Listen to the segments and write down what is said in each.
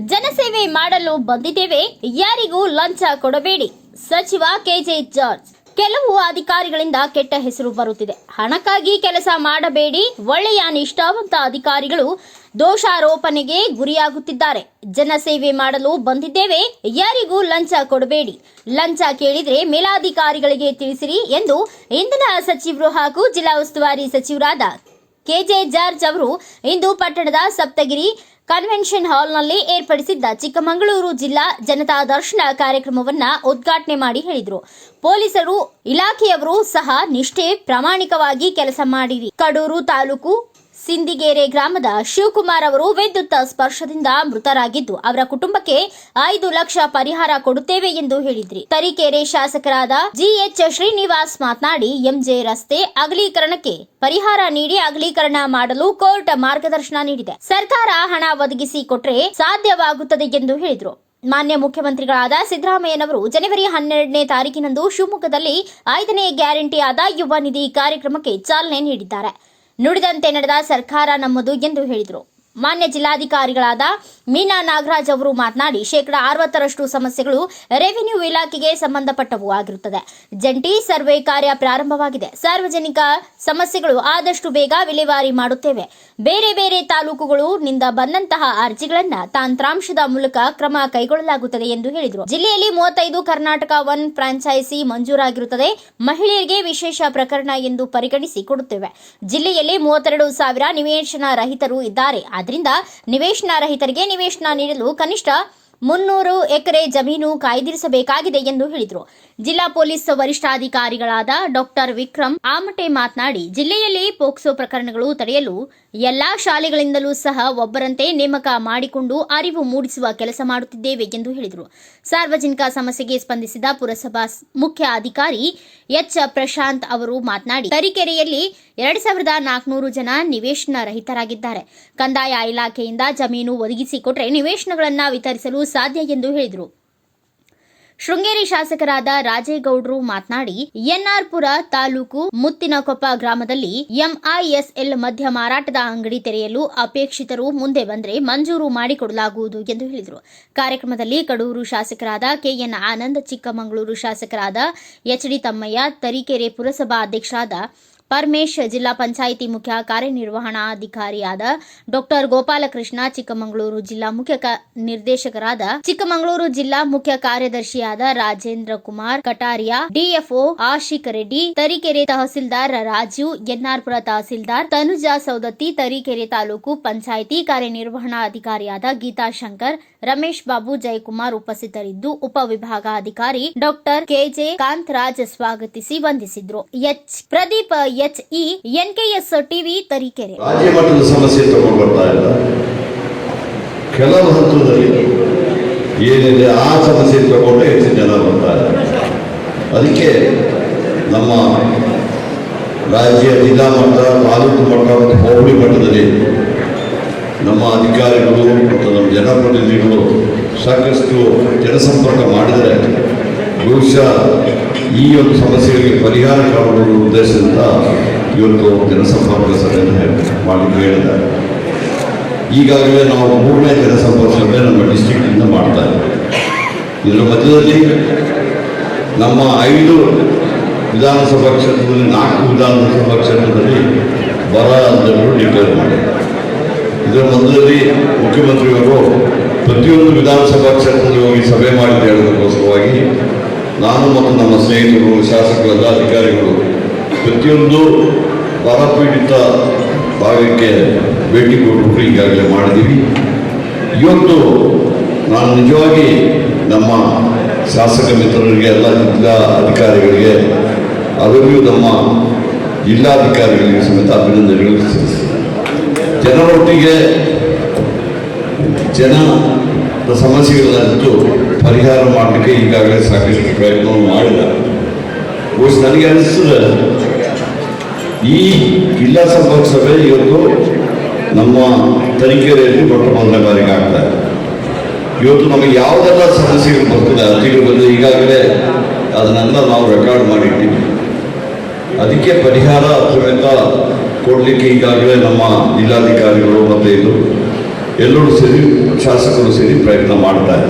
ಜನಸೇವೆ ಮಾಡಲು ಬಂದಿದ್ದೇವೆ. ಯಾರಿಗೂ ಲಂಚ ಕೊಡಬೇಡಿ. ಸಚಿವ ಕೆಜೆ ಜಾರ್ಜ್, ಕೆಲವು ಅಧಿಕಾರಿಗಳಿಂದ ಕೆಟ್ಟ ಹೆಸರು ಬರುತ್ತಿದೆ. ಹಣಕ್ಕಾಗಿ ಕೆಲಸ ಮಾಡಬೇಡಿ. ಒಳ್ಳೆಯ ನಿಷ್ಠಾವಂತ ಅಧಿಕಾರಿಗಳು ದೋಷಾರೋಪಣೆಗೆ ಗುರಿಯಾಗುತ್ತಿದ್ದಾರೆ. ಜನಸೇವೆ ಮಾಡಲು ಬಂದಿದ್ದೇವೆ. ಯಾರಿಗೂ ಲಂಚ ಕೊಡಬೇಡಿ. ಲಂಚ ಕೇಳಿದ್ರೆ ಮೇಲಾಧಿಕಾರಿಗಳಿಗೆ ತಿಳಿಸಿರಿ ಎಂದು ಇಂಧನ ಸಚಿವರು ಹಾಗೂ ಜಿಲ್ಲಾ ಉಸ್ತುವಾರಿ ಸಚಿವರಾದ ಕೆಜೆ ಜಾರ್ಜ್ ಅವರು ಇಂದು ಪಟ್ಟಣದ ಸಪ್ತಗಿರಿ ಕನ್ವೆನ್ಷನ್ ಹಾಲ್ನಲ್ಲಿ ಏರ್ಪಡಿಸಿದ್ದ ಚಿಕ್ಕಮಗಳೂರು ಜಿಲ್ಲಾ ಜನತಾ ದರ್ಶನ ಕಾರ್ಯಕ್ರಮವನ್ನ ಉದ್ಘಾಟನೆ ಮಾಡಿ ಹೇಳಿದರು. ಪೊಲೀಸರು, ಇಲಾಖೆಯವರು ಸಹ ನಿಷ್ಠೆ ಪ್ರಾಮಾಣಿಕವಾಗಿ ಕೆಲಸ ಮಾಡಿರಿ. ಕಡೂರು ತಾಲೂಕು ಸಿಂದಿಗೇರೆ ಗ್ರಾಮದ ಶಿವಕುಮಾರ್ ಅವರು ವಿದ್ಯುತ್ ಸ್ಪರ್ಶದಿಂದ ಮೃತರಾಗಿದ್ದು, ಅವರ ಕುಟುಂಬಕ್ಕೆ ಐದು ಲಕ್ಷ ಪರಿಹಾರ ಕೊಡುತ್ತೇವೆ ಎಂದು ಹೇಳಿದ್ರಿ. ತರೀಕೆರೆ ಶಾಸಕರಾದ ಜಿಎಚ್ ಶ್ರೀನಿವಾಸ್ ಮಾತನಾಡಿ, ಎಂಜೆ ರಸ್ತೆ ಅಗಲೀಕರಣಕ್ಕೆ ಪರಿಹಾರ ನೀಡಿ ಅಗಲೀಕರಣ ಮಾಡಲು ಕೋರ್ಟ್ ಮಾರ್ಗದರ್ಶನ ನೀಡಿದೆ. ಸರ್ಕಾರ ಹಣ ಒದಗಿಸಿ ಕೊಟ್ರೆ ಸಾಧ್ಯವಾಗುತ್ತದೆ ಎಂದು ಹೇಳಿದರು. ಮಾನ್ಯ ಮುಖ್ಯಮಂತ್ರಿಗಳಾದ ಸಿದ್ದರಾಮಯ್ಯನವರು ಜನವರಿ ಹನ್ನೆರಡನೇ ತಾರೀಕಿನಂದು ಶಿವಮೊಗ್ಗದಲ್ಲಿ ಐದನೇ ಗ್ಯಾರಂಟಿ ಆದ ಯುವ ನಿಧಿ ಕಾರ್ಯಕ್ರಮಕ್ಕೆ ಚಾಲನೆ ನೀಡಿದ್ದಾರೆ. ನುಡಿದಂತೆ ನಡೆದ ಸರ್ಕಾರ ನಮ್ಮದು ಎಂದು ಹೇಳಿದರು. ಮಾನ್ಯ ಜಿಲ್ಲಾಧಿಕಾರಿಗಳಾದ ಮೀನಾ ನಾಗರಾಜ್ ಅವರು ಮಾತನಾಡಿ, ಶೇಕಡಾ ಅರವತ್ತರಷ್ಟು ಸಮಸ್ಯೆಗಳು ರೆವಿನ್ಯೂ ಇಲಾಖೆಗೆ ಸಂಬಂಧಪಟ್ಟವು ಆಗಿರುತ್ತದೆ. ಜಂಟಿ ಸರ್ವೆ ಕಾರ್ಯ ಪ್ರಾರಂಭವಾಗಿದೆ. ಸಾರ್ವಜನಿಕ ಸಮಸ್ಯೆಗಳು ಆದಷ್ಟು ಬೇಗ ವಿಲೇವಾರಿ ಮಾಡುತ್ತೇವೆ. ಬೇರೆ ಬೇರೆ ತಾಲೂಕುಗಳು ನಿಂದ ಬಂದಂತಹ ಅರ್ಜಿಗಳನ್ನ ತಾಂತ್ರಾಂಶದ ಮೂಲಕ ಕ್ರಮ ಕೈಗೊಳ್ಳಲಾಗುತ್ತದೆ ಎಂದು ಹೇಳಿದರು. ಜಿಲ್ಲೆಯಲ್ಲಿ ಮೂವತ್ತೈದು ಕರ್ನಾಟಕ ಒನ್ ಫ್ರಾಂಚೈಸಿ ಮಂಜೂರಾಗಿರುತ್ತದೆ. ಮಹಿಳೆಯರಿಗೆ ವಿಶೇಷ ಪ್ರಕರಣ ಎಂದು ಪರಿಗಣಿಸಿ ಕೊಡುತ್ತೇವೆ. ಜಿಲ್ಲೆಯಲ್ಲಿ ಮೂವತ್ತೆರಡು ಸಾವಿರ ನಿವೇಶನ ರಹಿತರು ಇದ್ದಾರೆ. ಆದ್ರಿಂದ ನಿವೇಶನ ರಹಿತರಿಗೆ ನಿವೇಶನ ನೀಡಲು ಕನಿಷ್ಠ ಮುನ್ನೂರು ಎಕರೆ ಜಮೀನು ಕಾಯ್ದಿರಿಸಬೇಕಾಗಿದೆ ಎಂದು ಹೇಳಿದರು. ಜಿಲ್ಲಾ ಪೊಲೀಸ್ ವರಿಷ್ಠಾಧಿಕಾರಿಗಳಾದ ಡಾಕ್ಟರ್ ವಿಕ್ರಮ್ ಆಮಟೆ ಮಾತನಾಡಿ, ಜಿಲ್ಲೆಯಲ್ಲಿ ಪೋಕ್ಸೋ ಪ್ರಕರಣಗಳು ತಡೆಯಲು ಎಲ್ಲಾ ಶಾಲೆಗಳಿಂದಲೂ ಸಹ ಒಬ್ಬರಂತೆ ನೇಮಕ ಮಾಡಿಕೊಂಡು ಅರಿವು ಮೂಡಿಸುವ ಕೆಲಸ ಮಾಡುತ್ತಿದ್ದೇವೆ ಎಂದು ಹೇಳಿದರು. ಸಾರ್ವಜನಿಕ ಸಮಸ್ಯೆಗೆ ಸ್ಪಂದಿಸಿದ ಪುರಸಭಾ ಮುಖ್ಯ ಅಧಿಕಾರಿ ಎಚ್. ಪ್ರಶಾಂತ್ ಅವರು ಮಾತನಾಡಿ, ತರೀಕೆರೆಯಲ್ಲಿ ಎರಡ್ ಸಾವಿರದ ನಾಲ್ಕುನೂರು ಜನ ನಿವೇಶನ ರಹಿತರಾಗಿದ್ದಾರೆ. ಕಂದಾಯ ಇಲಾಖೆಯಿಂದ ಜಮೀನು ಒದಗಿಸಿಕೊಟ್ರೆ ನಿವೇಶನಗಳನ್ನು ವಿತರಿಸಲು ಸಾಧ್ಯ ಎಂದು ಹೇಳಿದರು. ಶೃಂಗೇರಿ ಶಾಸಕರಾದ ರಾಜೇಗೌಡರು ಮಾತನಾಡಿ, ಎನ್ಆರ್ಪುರ ತಾಲೂಕು ಮುತ್ತಿನಕೊಪ್ಪ ಗ್ರಾಮದಲ್ಲಿ ಎಂಐಎಸ್ಎಲ್ ಮಧ್ಯ ಮಾರಾಟದ ಅಂಗಡಿ ತೆರೆಯಲು ಅಪೇಕ್ಷಿತರು ಮುಂದೆ ಬಂದರೆ ಮಂಜೂರು ಮಾಡಿಕೊಡಲಾಗುವುದು ಎಂದು ಹೇಳಿದರು. ಕಾರ್ಯಕ್ರಮದಲ್ಲಿ ಕಡೂರು ಶಾಸಕರಾದ ಕೆಎನ್ ಆನಂದ್, ಚಿಕ್ಕಮಗಳೂರು ಶಾಸಕರಾದ ಎಚ್ಡಿ ತಮ್ಮಯ್ಯ, ತರೀಕೆರೆ ಪುರಸಭಾ ಅಧ್ಯಕ್ಷರಾದ ಪರಮೇಶ್ ಜಿಲ್ಲಾ ಪಂಚಾಯಿತಿ ಮುಖ್ಯ ಕಾರ್ಯನಿರ್ವಹಣಾಧಿಕಾರಿಯಾದ ಡಾಕ್ಟರ್ ಗೋಪಾಲಕೃಷ್ಣ ಚಿಕ್ಕಮಗಳೂರು ಜಿಲ್ಲಾ ಮುಖ್ಯ ನಿರ್ದೇಶಕರಾದ ಚಿಕ್ಕಮಗಳೂರು ಜಿಲ್ಲಾ ಮುಖ್ಯ ಕಾರ್ಯದರ್ಶಿಯಾದ ರಾಜೇಂದ್ರ ಕುಮಾರ್ ಕಟಾರಿಯಾ ಡಿಎಫ್ಒ ಆಶಿಕ್ ರೆಡ್ಡಿ, ತರೀಕೆರೆ ತಹಸೀಲ್ದಾರ್ ರಾಜೀವ್, ಎನ್ಆರ್ಪುರ ತಹಸೀಲ್ದಾರ್ ತನುಜಾ ಸೌದತ್ತಿ ತರೀಕೆರೆ ತಾಲೂಕು ಪಂಚಾಯಿತಿ ಕಾರ್ಯನಿರ್ವಹಣಾಧಿಕಾರಿಯಾದ ಗೀತಾ ಶಂಕರ್, ರಮೇಶ್ ಬಾಬು ಜಯಕುಮಾರ್ ಉಪಸ್ಥಿತರಿದ್ದು ಉಪವಿಭಾಗಾಧಿಕಾರಿ ಡಾಕ್ಟರ್ ಕೆಜೆ ಕಾಂತರಾಜ್ ಸ್ವಾಗತಿಸಿ ವಂದಿಸಿದ್ರು. H. Pradeep H E S TV Tarikere. ರಾಜ್ಯ ಮಟ್ಟದ ಸಮಸ್ಯೆ ತಗೊಂಡು ಬರ್ತಾ ಇಲ್ಲ. ಕೆಲವು ಹಂತದಲ್ಲಿ ಏನಿದೆ ಆ ಸಮಸ್ಯೆ ತಗೊಂಡು ಹೆಚ್ಚು ಜನ ಬರ್ತಾ ಇಲ್ಲ. ಅದಕ್ಕೆ ನಮ್ಮ ರಾಜ್ಯ ಜಿಲ್ಲಾ ಮಟ್ಟ, ತಾಲೂಕು ಮಟ್ಟ ಮತ್ತು ಹೋಬಳಿ ಮಟ್ಟದಲ್ಲಿ ನಮ್ಮ ಅಧಿಕಾರಿಗಳು ಮತ್ತು ನಮ್ಮ ಜನಪ್ರತಿನಿಧಿಗಳು ಸಾಕಷ್ಟು ಜನಸಂಪರ್ಕ ಮಾಡಿದರೆ ಬಹುಶಃ ಈ ಒಂದು ಸಮಸ್ಯೆಗಳಿಗೆ ಪರಿಹಾರ ಕಾಣುವ ಉದ್ದೇಶದಿಂದ ಇವತ್ತು ಜನಸಂಪರ್ಕ ಸಭೆಯನ್ನು ಮಾಡಿದ್ದು ಹೇಳಿದ್ದಾರೆ. ಈಗಾಗಲೇ ನಾವು ಮೂರನೇ ಜನಸಂಪರ್ಕ ಸಭೆ ನಮ್ಮ ಡಿಸ್ಟಿಕ್ನಿಂದ ಮಾಡ್ತಾ ಇದ್ದೀವಿ. ಇದರ ಮಧ್ಯದಲ್ಲಿ ನಮ್ಮ ಐದು ವಿಧಾನಸಭಾ ಕ್ಷೇತ್ರದಲ್ಲಿ, ನಾಲ್ಕು ವಿಧಾನಸಭಾ ಕ್ಷೇತ್ರದಲ್ಲಿ ಬರ ಅಂತೇಳಿ ಡಿಕ್ಲೇರ್ ಮಾಡಿದ್ದಾರೆ. ಇದರ ಮಧ್ಯದಲ್ಲಿ ಮುಖ್ಯಮಂತ್ರಿಯವರು ಪ್ರತಿಯೊಂದು ವಿಧಾನಸಭಾ ಕ್ಷೇತ್ರದಲ್ಲಿ ಹೋಗಿ ಸಭೆ ಮಾಡಿ ಹೇಳೋದಕ್ಕೋಸ್ಕರವಾಗಿ ನಾನು ಮತ್ತು ನಮ್ಮ ಸ್ನೇಹಿತರು ಶಾಸಕರಾದ ಅಧಿಕಾರಿಗಳು ಪ್ರತಿಯೊಂದು ಬರಪೀಡಿತ ಭಾಗಕ್ಕೆ ಭೇಟಿ ಕೊಟ್ಟು ಈಗಾಗಲೇ ಮಾಡಿದ್ದೀವಿ. ಇವತ್ತು ನಾನು ನಿಜವಾಗಿ ನಮ್ಮ ಶಾಸಕ ಮಿತ್ರರಿಗೆ ಎಲ್ಲ ಜಿಲ್ಲಾ ಅಧಿಕಾರಿಗಳಿಗೆ ಅದರಲ್ಲೂ ನಮ್ಮ ಜಿಲ್ಲಾಧಿಕಾರಿಗಳಿಗೆ ಸಮೇತ ಅಭಿನಂದನೆಗಳು ಜನರೊಟ್ಟಿಗೆ ಜನ ಸಮಸ್ಯೆಗಳನ್ನಂತೂ ಪರಿಹಾರ ಮಾಡಲಿಕ್ಕೆ ಈಗಾಗಲೇ ಸಾಕಷ್ಟು ಪ್ರಯತ್ನವನ್ನು ಬಹುಶಃ ನನಗೆ ಅನಿಸ್ತದೆ, ಈ ಜಿಲ್ಲಾ ಸಂಪರ್ಕ ಸಭೆ ಇವತ್ತು ನಮ್ಮ ತನಿಖೆಯಲ್ಲಿ ಮೊಟ್ಟ ಮೊದಲನೇ ಬಾರಿಗೆ ಆಗ್ತಾ ಇವತ್ತು ನಮಗೆ ಯಾವುದೆಲ್ಲ ಸಮಸ್ಯೆಗಳು ಬರ್ತದೆ ಅರ್ಜಿಗಳು ಬಂದು ಈಗಾಗಲೇ ಅದನ್ನೆಲ್ಲ ನಾವು ರೆಕಾರ್ಡ್ ಮಾಡಿಟ್ಟಿದ್ದೀವಿ ಅದಕ್ಕೆ ಪರಿಹಾರ ಸಮೇತ ಕೊಡಲಿಕ್ಕೆ ಈಗಾಗಲೇ ನಮ್ಮ ಜಿಲ್ಲಾಧಿಕಾರಿಗಳು ಮತ್ತು ಇದು ಎಲ್ಲರೂ ಸೇರಿ ಶಾಸಕರು ಸೇರಿ ಪ್ರಯತ್ನ ಮಾಡ್ತಾರೆ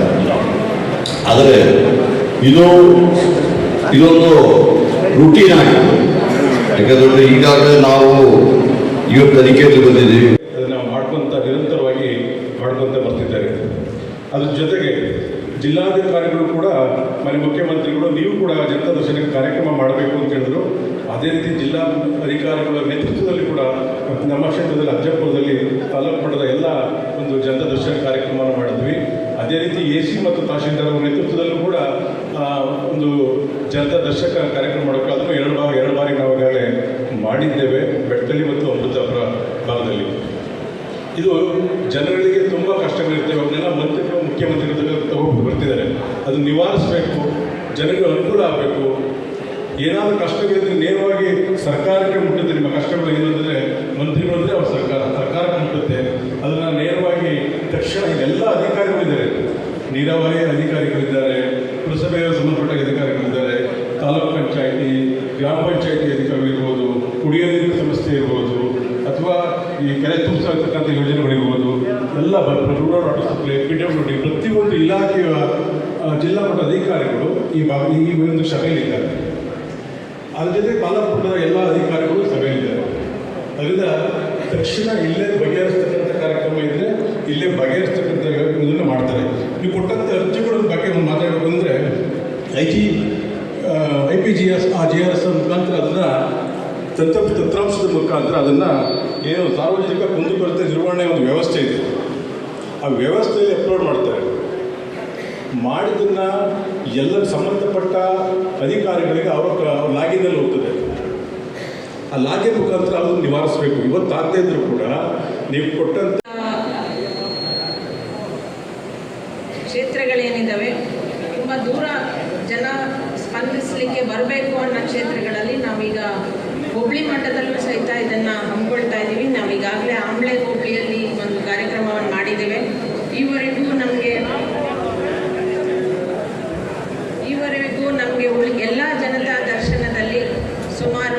ಆದರೆ ಇದು, ಇದೊಂದು ರುಟೀನ್ ಆಗಿದೆ. ಯಾಕಂದ್ರೆ ಈಗಾಗಲೇ ನಾವು ಇವತ್ತು ತನಿಖೆಯಲ್ಲಿ ಬಂದಿದ್ದೀವಿ. ಅದನ್ನು ಮಾಡ್ಕೊಂತ ನಿರಂತರವಾಗಿ ಮಾಡ್ಕೊಂತ ಬರ್ತಿದ್ದಾರೆ. ಅದ್ರ ಜೊತೆಗೆ ಜಿಲ್ಲಾಧಿಕಾರಿಗಳು ಕೂಡ ಮನೆ ಮುಖ್ಯಮಂತ್ರಿಗಳು, ನೀವು ಕೂಡ ಜನತಾ ದರ್ಶನ ಕಾರ್ಯಕ್ರಮ ಮಾಡಬೇಕು ಅಂತ ಹೇಳಿದ್ರು. ಅದೇ ರೀತಿ ಜಿಲ್ಲಾ ಅಧಿಕಾರಿಗಳ ನೇತೃತ್ವದಲ್ಲಿ ಕೂಡ ನಮ್ಮ ಕ್ಷೇತ್ರದಲ್ಲಿ, ಅಜ್ಜಪುರದಲ್ಲಿ ತಾಲೂಕು ಮಟ್ಟದ ಎಲ್ಲ ಒಂದು ಜನತಾ ದರ್ಶನ ಕಾರ್ಯಕ್ರಮವನ್ನು ಮಾಡಿದ್ವಿ ಅದೇ ರೀತಿ ಎ ಸಿ ಮತ್ತು ತಹಶೀಲ್ದಾರ್ ಅವರ ನೇತೃತ್ವದಲ್ಲೂ ಕೂಡ ಒಂದು ಜನತಾ ದರ್ಶಕ ಕಾರ್ಯಕ್ರಮ ಮಾಡೋಕ್ಕೆ ಅದನ್ನು ಎರಡು ಬಾರಿ ಎರಡು ಬಾರಿ ನಾವು ಈಗಾಗಲೇ ಮಾಡಿದ್ದೇವೆ ಬೆಟ್ಟದಲ್ಲಿ ಮತ್ತು ಅಮೃತಾಪುರ ಭಾಗದಲ್ಲಿ. ಇದು ಜನಗಳಿಗೆ ತುಂಬ ಕಷ್ಟಗಳಿರ್ತವೆ ಅವನ್ನೆಲ್ಲ ಮಂತ್ರಿಗಳು ಮುಖ್ಯಮಂತ್ರಿಗಳು ತಗೊಂಡು ಬರ್ತಿದ್ದಾರೆ. ಅದು ನಿವಾರಿಸಬೇಕು, ಜನರಿಗೆ ಅನುಕೂಲ ಆಗಬೇಕು. ಏನಾದರೂ ಕಷ್ಟಗಳಿದ್ರೆ ನೇರವಾಗಿ ಸರ್ಕಾರಕ್ಕೆ ಮುಟ್ಟಿದ್ರೆ ನಿಮ್ಮ ಕಷ್ಟಗಳು ಏನು ಅಂದರೆ ಮಂತ್ರಿಗಳು ಅಂದರೆ ಅವ್ರ ಸರ್ಕಾರ ಸರ್ಕಾರಕ್ಕೆ ಮುಟ್ಟುತ್ತೆ ಅದನ್ನು ನೇರವಾಗಿ ತಕ್ಷಣ ಎಲ್ಲ ಅಧಿಕಾರಿಗಳಿದ್ದಾರೆ ನೀರಾವರಿ ಅಧಿಕಾರಿಗಳಿದ್ದಾರೆ, ಪುರಸಭೆಯ ಸಂಬಂಧಪಟ್ಟ ಅಧಿಕಾರಿಗಳಿದ್ದಾರೆ, ತಾಲೂಕು ಪಂಚಾಯಿತಿ, ಗ್ರಾಮ ಪಂಚಾಯಿತಿ ಅಧಿಕಾರಿಗಳಿರ್ಬೋದು ಕುಡಿಯುವ ನೀರಿನ ಸಂಸ್ಥೆ ಇರ್ಬೋದು, ಅಥವಾ ಈ ಕೆರೆ ತುಂಬಿಸತಕ್ಕಂಥ ಯೋಜನೆಗಳಿರ್ಬೋದು ಎಲ್ಲ rural water supply P W D ಪ್ರತಿಯೊಂದು ಇಲಾಖೆಯ ಜಿಲ್ಲಾ ಮಟ್ಟದ ಅಧಿಕಾರಿಗಳು ಈ ಈ ಒಂದು ಸಭೆಯಲ್ಲಿದ್ದಾರೆ ಅದರ ಜೊತೆ ತಾಲೂಕು ಮಟ್ಟದ ಎಲ್ಲ ಅಧಿಕಾರಿಗಳು ಸಭೆಯಲ್ಲಿದ್ದಾರೆ ಅದರಿಂದ ತಕ್ಷಣ ಇಲ್ಲೇ ಬಗೆಹರಿಸ್ತಕ್ಕಂಥ ಕಾರ್ಯಕ್ರಮ ಇದ್ದರೆ ಇಲ್ಲೇ ಬಗೆಹರಿಸ್ತಕ್ಕಂಥ ಇದನ್ನು ಮಾಡ್ತಾರೆ. ನೀವು ಕೊಟ್ಟಂಥ ಅರ್ಜಿಗಳ ಬಗ್ಗೆ ಮಾತಾಡಬೇಕು ಅಂದರೆ I G I P G S ಆ ಜಿ ಆರ್ ಎಸ್ ಮುಖಾಂತರ ಅದನ್ನು ತಂತ್ರ ತಂತ್ರಾಂಶದ ಮುಖಾಂತರ ಅದನ್ನು ಏನು ಸಾರ್ವಜನಿಕ ಕುಂದುಕೊರತೆ ನಿರ್ವಹಣೆ ಒಂದು ವ್ಯವಸ್ಥೆ ಇದೆ. ಆ ವ್ಯವಸ್ಥೆಯಲ್ಲಿ ಅಪ್ಲೋಡ್ ಮಾಡ್ತಾರೆ. ಮಾಡಿದ್ದನ್ನು ಎಲ್ಲ ಸಂಬಂಧಪಟ್ಟ ಅಧಿಕಾರಿಗಳಿಗೆ ಅವರ ಆ ಲಾಗೆ ಮುಖಾಂತರ ಅದನ್ನು ನಿವಾರಿಸಬೇಕು. ಇವತ್ತು ಇದ್ರು ಕೂಡ ನೀವು ಕೊಟ್ಟಂತ ಕ್ಷೇತ್ರಗಳೇನಿದ್ದಾವೆ ತುಂಬ ದೂರ ಜನ ಸ್ಪಂದಿಸಲಿಕ್ಕೆ ಬರಬೇಕು ಅನ್ನೋ ಕ್ಷೇತ್ರಗಳಲ್ಲಿ ನಾವೀಗ ಹುಬ್ಳಿ ಮಟ್ಟದಲ್ಲೂ ಸಹಿತ ಇದನ್ನು ಹಮ್ಮಿಕೊಳ್ತಾ ಇದ್ದೀವಿ ನಾವೀಗಾಗಲೇ ಆಂಬ್ಳೆ ಹುಬ್ಳಿಯಲ್ಲಿ ಒಂದು ಕಾರ್ಯಕ್ರಮವನ್ನು ಮಾಡಿದ್ದೇವೆ. ಈವರೆಗೂ ನಮಗೆ ಈವರೆಗೂ ನಮಗೆ ಉಳಿ ಎಲ್ಲ ಜನತಾ ದರ್ಶನದಲ್ಲಿ ಸುಮಾರು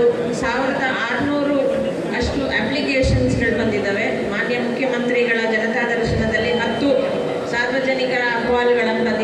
ಆರುನೂರು